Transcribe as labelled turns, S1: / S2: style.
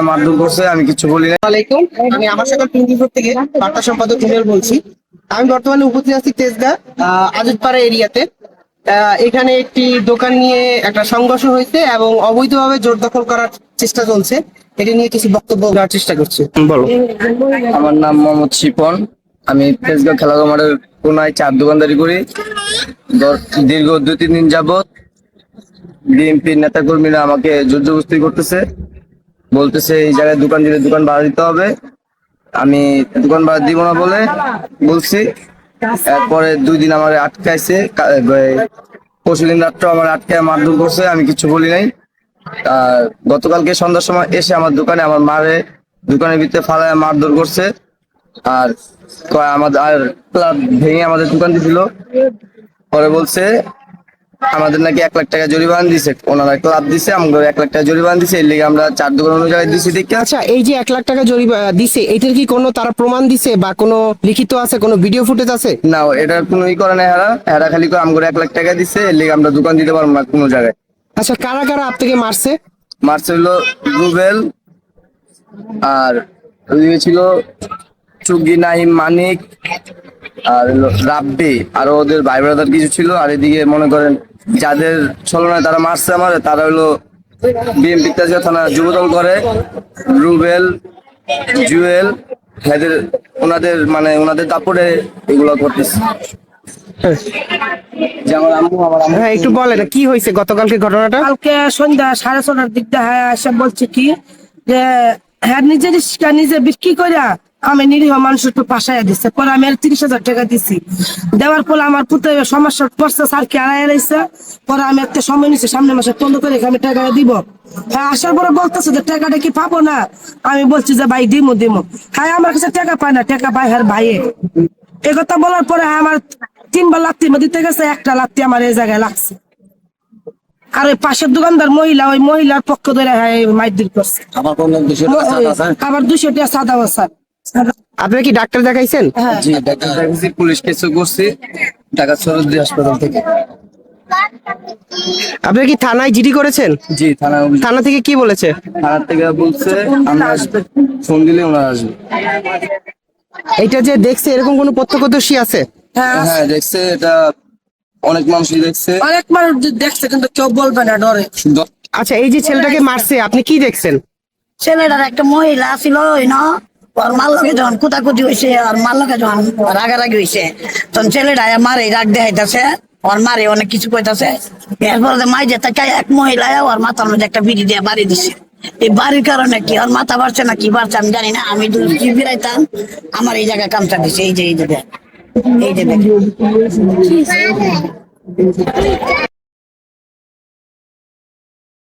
S1: মারধর করছে আমি কিছু বলি না।
S2: আলাইকুম আমি আমার সাথে পিঙ্কিপুর থেকে বার্তা সম্পাদক জুনিয়র বলছি। আমি বর্তমানে উপস্থিত আছি তেজগা আজুদপাড়া এরিয়াতে। আহ, এখানে একটি দোকান নিয়ে একটা সংঘর্ষ হয়েছে এবং অবৈধভাবে জোর দখল করার চেষ্টা চলছে। এটি নিয়ে কিছু বক্তব্য দেওয়ার চেষ্টা করছি।
S1: বলো। আমার নাম মোহাম্মদ শিপন। আমি তেজগাঁও খেলাঘর মাঠের কোনায় চার দোকানদারি করি। দীর্ঘ দুই তিন দিন যাবত বিএনপির নেতা কর্মীরা আমাকে জোর জবস্তি করতেছে। বলতেছে, এই জায়গায় দোকান দিলে দোকান ভাড়া দিতে হবে। আমি দোকান ভাড়া দিব না বলে বলছি। এরপরে দুই দিন আমার আটকাইছে পরশু দিন রাত্রে আমার আটকায় মারধর করছে, আমি কিছু বলি নাই। আর গতকালকে সন্ধ্যার সময় এসে আমার দোকানে আমার মারে দোকানের ভিতরে ফালায় মারধর করছে। আর আমাদের, আর ভেঙে আমাদের দোকান দিছিল। পরে বলছে আমাদের নাকি এক লাখ টাকা জরিমানা দিছে। ওনারা ক্লাব দিছে আমাদের এক লাখ টাকা জরিমানা দিছে এর লিগে আমরা চার দোকান অনুযায়ী দিছি দেখে
S2: আচ্ছা এই যে এক লাখ টাকা জরিমানা দিছে এটার কি কোনো তারা প্রমাণ দিছে বা কোনো লিখিত আছে কোনো ভিডিও ফুটেজ আছে?
S1: না এটা কোনো ই করে না হেরা। হেরা খালি করে আমাদের এক লাখ টাকা দিছে এর লিগে আমরা দোকান দিতে পারব না কোনো জায়গায়।
S2: আচ্ছা কারা কারা আপনাকে মারছে?
S1: মারছে হলো রুবেল আর ওইদিকে ছিল চুগি নাহিম মানিক আর রাব্বি আর ওদের ভাই ব্রাদার কিছু ছিল আর এদিকে মনে করেন যাদের ছলনায় তারা মারছে আমার তারা হলো বিএমপি তেজগাঁ থানা যুবদল করে রুবেল জুয়েল এদের ওনাদের মানে ওনাদের দাপড়ে এগুলো করতেছে।
S2: হ্যাঁ একটু বলেন কি হয়েছে গতকালকে ঘটনাটা?
S3: কালকে সন্ধ্যা সাড়ে ছটার দিক দিয়ে হ্যাঁ এসে বলছে কি যে হ্যাঁ নিজে রিক্সা নিজে বিক্রি করে আমি নিরীহ মানুষ একটু পাশায় দিচ্ছে পরে আমি আর তিরিশ হাজার টাকা দিছি। দেওয়ার পরে আমার পুত্র সমস্যা পড়ছে স্যার কে আড়াই রয়েছে পরে আমি একটা সময় নিচ্ছি সামনে মাসে পনেরো তারিখ আমি টাকাটা দিব। হ্যাঁ আসার পরে বলতেছে যে টাকাটা কি পাবো না? আমি বলছি যে ভাই দিমু দিমু। হ্যাঁ আমার কাছে টাকা পায় না টাকা পায় হ্যাঁ ভাইয়ে। এ কথা বলার পরে হ্যাঁ আমার তিনবার লাত্তি দিতে গেছে একটা লাত্তি আমার এই জায়গায় লাগছে। আর ওই পাশের দোকানদার মহিলা ওই মহিলার পক্ষ ধরে হ্যাঁ মাইদির করছে।
S1: টাকা?
S3: আবার দুশো টাকা সাদা বসার
S2: আপনি কি ডাক্তার দেখাইছেন?
S3: হ্যাঁ।
S1: জি ডাক্তার দেখাচ্ছি পুলিশ কেসও করছি ঢাকা সরদি হাসপাতাল থেকে।
S2: আপনি কি থানায় জিডি করেছেন?
S1: জি থানা
S2: থানা থেকে কি বলেছে?
S1: থানার থেকে বলছে আমরা আসবে। ফোন দিলে ওনারা আসবে।
S2: এটা যে দেখছে এরকম কোনো প্রত্যক্ষদর্শী আছে?
S3: হ্যাঁ।
S1: হ্যাঁ দেখছে এটা অনেক মানুষই দেখছে।
S3: অনেক মানুষ দেখছে কিন্তু কেউ বলবে না ডরে।
S2: আচ্ছা এই যে ছেলেটাকে মারছে আপনি কি দেখছেন?
S4: ছেলেটার একটা মহিলা ছিল ওই না? ওর মার লগে যখন কুতাকুতি হয়েছে মার লগে যখন রাগারাগি হয়েছে তখন ছেলেটা মারে রাগ দেখাইতেছে, ওর মারে অনেক কিছু কইতাছে। এরপরে যে মাই যেতে চাই এক মহিলা ওর মাথার মধ্যে একটা বিড়ি দিয়ে বাড়ি দিছে। এই বাড়ির কারণে কি, ওর মাথা বাড়ছে না কি বাড়ছে আমি জানি না, আমি দুই বিরাইতাম আমার এই জায়গায় কামটা দিছে, এই যে এই যে এই যে দেখ।